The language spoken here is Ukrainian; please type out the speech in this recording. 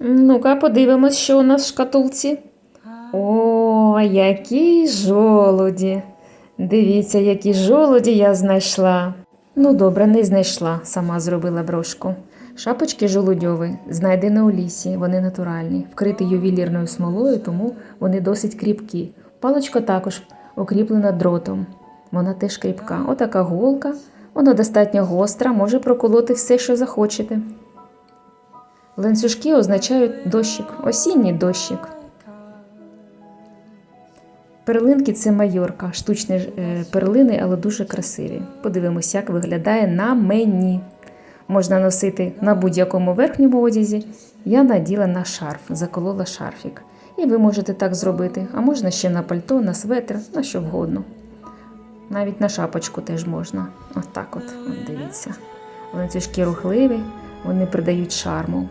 Ну-ка, подивимось, що у нас в шкатулці. О, які жолуді. Дивіться, які жолуді я знайшла. Ну, добре, не знайшла, сама зробила брошку. Шапочки жолудьові, знайдені у лісі, вони натуральні, вкриті ювелірною смолою, тому вони досить кріпкі. Паличка також укріплена дротом. Вона теж кріпка. Отака голка, вона достатньо гостра, може проколоти все, що захочете. Ланцюжки означають дощик, осінній дощик. Перлинки це майорка, штучні е, перлини, але дуже красиві. Подивимося, як виглядає на мені. Можна носити на будь-якому верхньому одязі. Я наділа на шарф, заколола шарфік. І ви можете так зробити, а можна ще на пальто, на светр, на що вгодно. Навіть на шапочку теж можна. Отак от, от дивіться. Ланцюжки рухливі, вони придають шарму.